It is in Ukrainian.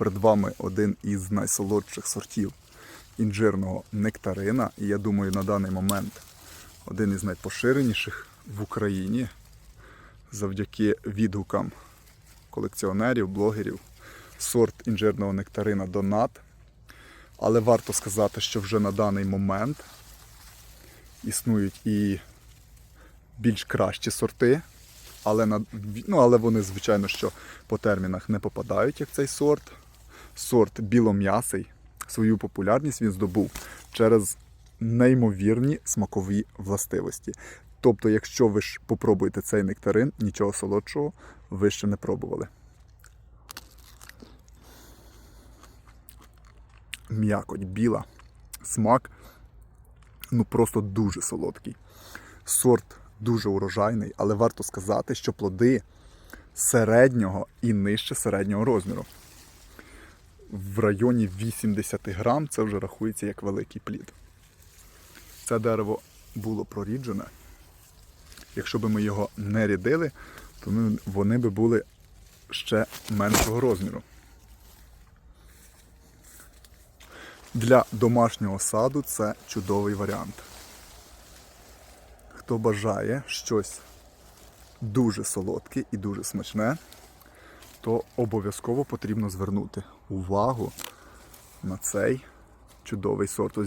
Перед вами один із найсолодших сортів інжирного нектарина. І я думаю, на даний момент один із найпоширеніших в Україні завдяки відгукам колекціонерів, блогерів. Сорт інжирного нектарина Донат. Але варто сказати, що вже на даний момент існують і більш кращі сорти, але, ну, але вони, звичайно, що по термінах не попадають, як цей сорт. Сорт білом'ясий. Свою популярність він здобув через неймовірні смакові властивості. Тобто, якщо ви ж попробуєте цей нектарин, нічого солодшого ви ще не пробували. М'якоть біла, смак ну просто дуже солодкий. Сорт дуже урожайний, але варто сказати, що плоди середнього і нижче середнього розміру. В районі 80 грам це вже рахується як великий плід. Це дерево було проріджене. Якщо б ми його не рядили, то вони би були ще меншого розміру. Для домашнього саду це чудовий варіант. Хто бажає щось дуже солодке і дуже смачне, то обов'язково потрібно звернути увагу на цей чудовий сорт.